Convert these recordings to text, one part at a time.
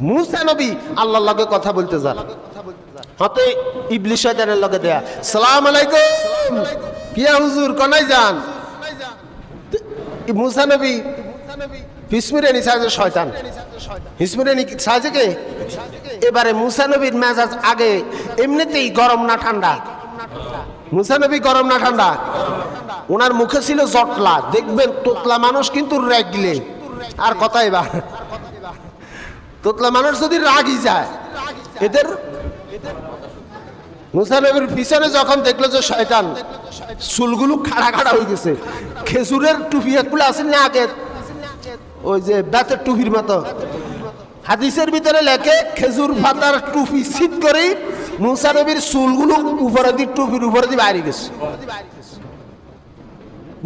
মুসা নবী আল্লাহর লগে কথা বলতে যান। হতে ইবলিশ শয়তানের লগে দেয়া। সালাম আলাইকুম। কিয়া হুজুর কনাই যান? মুসা নবী হিসমিরে নি সাজে শয়তান। হিসমিরে সাজে কে? এবারে মুসা নবীর মেজাজ আগে এমনিতেই গরম না ঠান্ডা। মুসা নবী গরম না ঠান্ডা? ওনার মুখে ছিল জটলা। দেখবেন তোতলা মানুষ কিন্তু রেগলে। আর কথাই এবার। তোতলা মানুষ যদি রাগি যায়, এদের মুসানবীর পিছনে যখন দেখল যে শয়তান, চুলগুলো খাড়া খাড়া হয়ে গেছে, খেজুরের টুপি একগুলো আছে না আগে ওই যে বেতের টুপির মতো। হাদিসের ভিতরে লেখে, খেজুর পাতার টুপি শীত করে মুসানবীর চুলগুলো উপরে দিয়ে, টুপির উপরে দিয়ে বাইরে গেছে।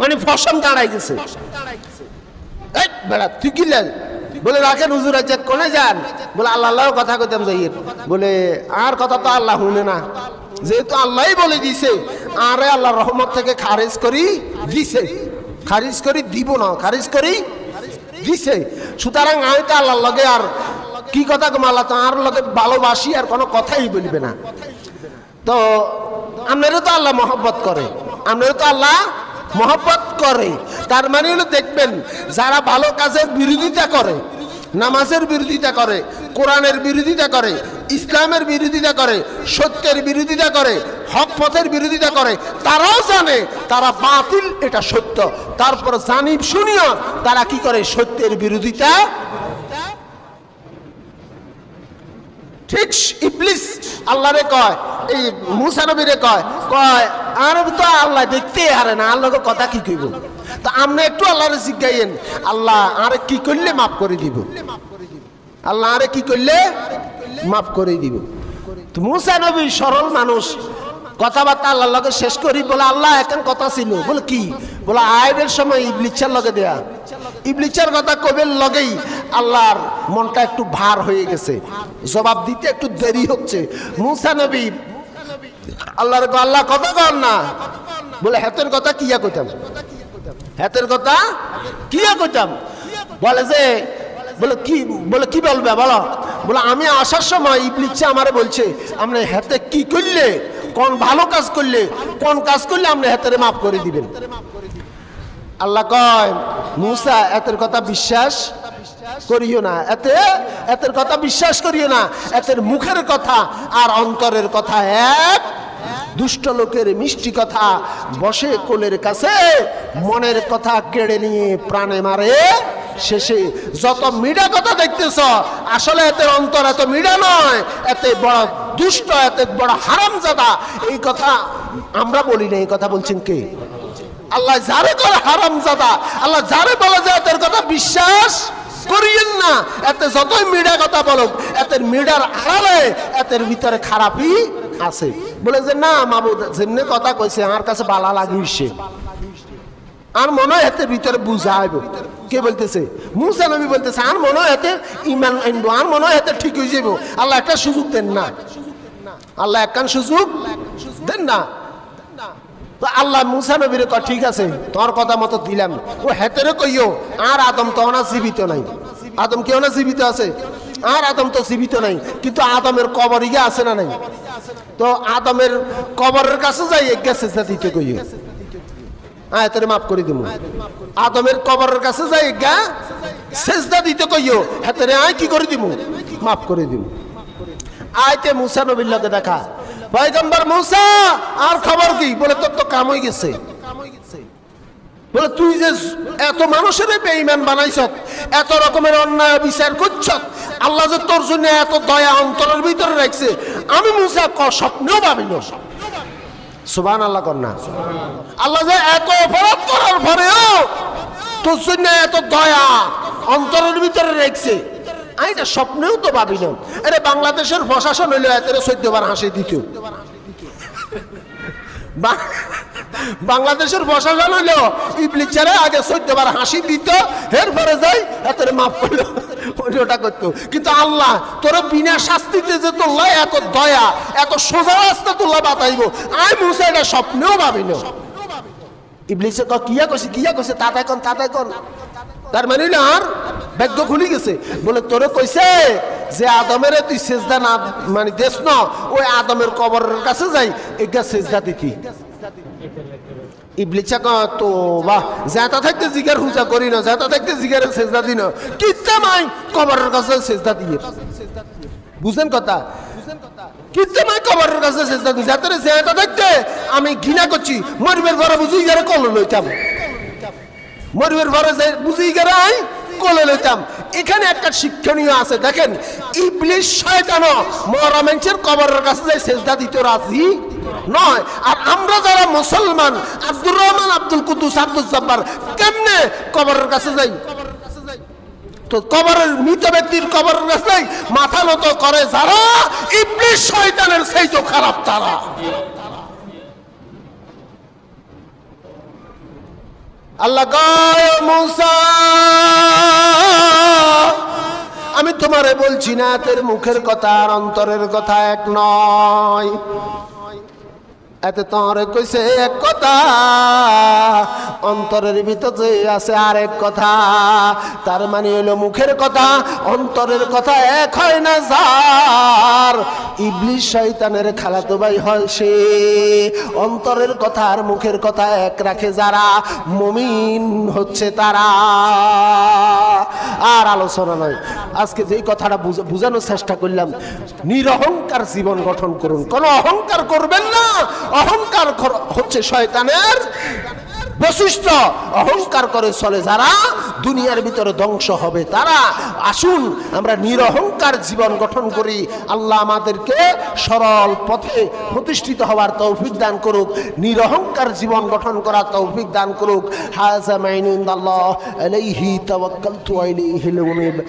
মানে ফসম দাঁড়াই গেছে। এই বেড়া, তুই কি লেন? বলে, রাখেন, হুজুর আছে কোনে যান। বলে আল্লাহ আল্লাহ কথা কইতাম যাই বলে, আর কথা তো আল্লাহ শুনে না। যেহেতু আল্লাহই বলে দিছে, আরে আল্লাহ রহমত থেকে খারিজ করি দিছে। খারিজ করি দিব না, খারিজ করি দিছে। সুতরাং আমি তো আল্লাহর লগে আর কি কথা আল্লাহ তো আর লগে ভালোবাসি, আর কোনো কথাই বলবে না। তো, আপনারও তো আল্লাহ মহব্বত করে। আপনারও তো আল্লাহ মহব্বত করে। তার মানে হলো দেখবেন, যারা ভালো কাজের বিরোধিতা করে, নামাজের বিরোধিতা করে, কোরআনের বিরোধিতা করে, ইসলামের বিরোধিতা করে, সত্যের বিরোধিতা করে, হক পথের বিরোধিতা করে, তারাও জানে, তারা বাতিল, এটা সত্য। তারপর জানিব শুনিও, তারা কি করে সত্যের বিরোধিতা? ঠিক ইবলিস আল্লাহরে কয়, এই মুসা নবীরে কয় কয় আর তো আল্লাহ দেখতে হারে না, আল্লাহকে কথা কি কইব? তো আমরা একটু আল্লাহরে জিজ্ঞাইন আল্লাহ আরে কি করলে মাফ করে দিব? আল্লাহ আরে কি করলে মাফ করে দিব? মুসা নবী সরল মানুষ, কথাবার্তা আল্লাহর লগে শেষ করি, বলে আল্লাহ এখন কথা ছিল বলে কি? বলে আয়ের সময় ইবলিচার লগে দেয়া। ইবলিচার কথা কবের লগেই আল্লাহর মনটা একটু ভার হয়ে গেছে। জবাব দিতে একটু দেরি হচ্ছে। মুসা নবী আল্লাহর আল্লাহ কথা কর না। বলে, হাতের কথা কিয়া কইতাম? হাতের কথা কিয়া কইতাম? বলে যে, বলে কি বলে কি বলবে, বলো? বলে, আমি আসার সময় ইবলিচ্ছা আমারে বলছে আমরা হাতে কি করলে? কোন ভালো কাজ করলে? কোন কাজ করলে আমরা হাতের মাফ করে দিবেন? আল্লাহ কয়, মুসা এতের কথা বিশ্বাস করিও না। এতে, এতের কথা বিশ্বাস করিও না। এতের মুখের কথা আর অন্তরের কথা এক। দুষ্ট লোকের মিষ্টি কথা বসে কোলের কাছে, মনের কথা কেড়ে নিয়ে প্রাণে মারে। শেষে যত মিডা কথা দেখতেছ, আসলে এতে অন্তর এত মিডা নয়, এতে বড় দুষ্ট, এতে বড় হারামজাদা। এই কথা আমরা বলি না, এই কথা বলছেন কে? আল্লাহ যারে করে হারাম জাদা আল্লাহ যারে বলে যে এদের কথা বিশ্বাস করিয়েন না। এতে যতই মিডা কথা বলুক, এতের মিডার আড়ালে এতের ভিতরে খারাপই আছে। বলে যে, না, মাবুদ, যেমনি কথা কইছে, আমার কাছে বালা লাগিয়েছে। আর মনে হয় এতে ভিতরে বুঝাইব কে বলতেছে? মুসা নবী বলতেছে, আর মনে হয় এতে ইমান আনব, আর মনে হয় এতে ঠিক হয়ে যাব আল্লাহ একটা সুযোগ দেন না। আল্লাহ একখান সুযোগ দেন না। তো আল্লাহ মুসা নবীরে কয়, ঠিক আছে, তোর কথা মতো দিলাম। ও হেতেরে কইও, আর আদম তো না জীবিত নাই। আদম কেউ না জীবিত আছে? আর আদম তো জীবিত নাই, কিন্তু আদমের কবর ইগে আছে না নাই? তো আদমের কবরের কাছে যাই গেছে দিতে কইও। আয়, তোরে মাফ করে দিব আদমের কবরের কাছে যাই গা সেজদা দিতে কইও, হেতেরে আয়, কি করে দিব মাফ করে দিব আইতে মুসা নবীর লগে দেখা। পয়গম্বর মুসা, আর খবর কি? বলে, তোর তো কাম হয়ে গেছে। বলে, তুই যে এত মানুষের বেঈমান বানাইছ এত রকমের অন্যায় বিচার করছ আল্লাহ যে তোর জন্য এত দয়া অন্তরের ভিতরে রাখছে, আমি মুসা ক স্বপ্নেও ভাবি না সুবান আল্লাহ না। আল্লাহ যে এত অপরাধ করার পরেও তোর জন্য এত দয়া অন্তরের ভিতরে রেখছে, আমি স্বপ্নেও তো ভাবি না আরে, বাংলাদেশের প্রশাসন হইল এত চোদ্দ বার হাসি দিত বাংলাদেশের প্রশাসন হইল ইবলিচারে আগে চোদ্দ বার হাসি দিত, এরপরে যাই, এতের মাফ করল ওটা করতো। কিন্তু আল্লাহ, তোর বিনা শাস্তিতে যে তোল্লা এত দয়া, এত সোজা রাস্তা তোল্লা বাতাইব। আই মুসা, এটা স্বপ্নেও ভাবি না ইবলিসে কিয়া কইছে কিয়া কইছে তাতাই কোন তাতাই কোন তার মানে হইল আর ভাগ্য খুলি গেছে। বলে, তোরে কইছে যে আদমের তুই সেজদা না মানে দেশ ন, ওই আদমের কবরের কাছে যাই, এগা সেজদা দিতি ইবলিচা তো বাহ জাতা থাকতে জিগার হুজা করি না জাতা থাকতে জিগার সেজদা দিন কিচ্ছা মাই কবরের কাছে সেজদা দিয়ে। বুঝেন কথা? কিচ্ছা মাই কবরের কাছে সেজদা দিই, যাতে জাতা থাকতে আমি ঘৃণা করছি। মরিবের ঘরে বুঝি গেলে কল লইতাম। মরিবের ঘরে বুঝি গেলে আই কোলে লইতাম এখানে একটা শিক্ষণীয় আছে, দেখেন, ইবলিশ শয়তান মরামেন্সের কবরের কাছে যাই সেজদা দিতে রাজি নয়। আর আমরা যারা মুসলমান, আব্দুর রহমান, আব্দুল কুদ্দুস, আব্দুল জব্বার, কেমনে কবরের কাছে যাই? কবরের মৃত ব্যক্তির কবরের কাছে মাথা নত করে যারা ইবলিশ শয়তানের সেই তো খারাপ তারা। আল্লাহ কয় মুসা! তোমারে বলছি না তোর মুখের কথা আর অন্তরের কথা এক নয়। এতে তোমারে কইছে এক কথা, অন্তরের ভিতরে আছে আর এক কথা। তার মানে হলো মুখের কথা, অন্তরের কথা এক হয় না যার। ইবলিশ শয়তানের খালাতো ভাই হয় সে। অন্তরের কথা আর মুখের কথা এক রাখে যারা, মমিন হচ্ছে তারা। আর আলোচনা নয়। আজকে যেই কথাটা বোঝানোর চেষ্টা করলাম, নিরহংকার জীবন গঠন করুন। কোনো অহংকার করবেন না। অহংকার কর- হচ্ছে শয়তানের বৈশিষ্ট্য। অহংকার করে চলে যারা, দুনিয়ার ভিতরে ধ্বংস হবে তারা। আসুন, আমরা নিরহংকার জীবন গঠন করি। আল্লাহ আমাদেরকে সরল পথে প্রতিষ্ঠিত হওয়ার তৌফিক দান করুক। নিরহংকার জীবন গঠন করার তৌফিক দান করুক। হাজা উনিব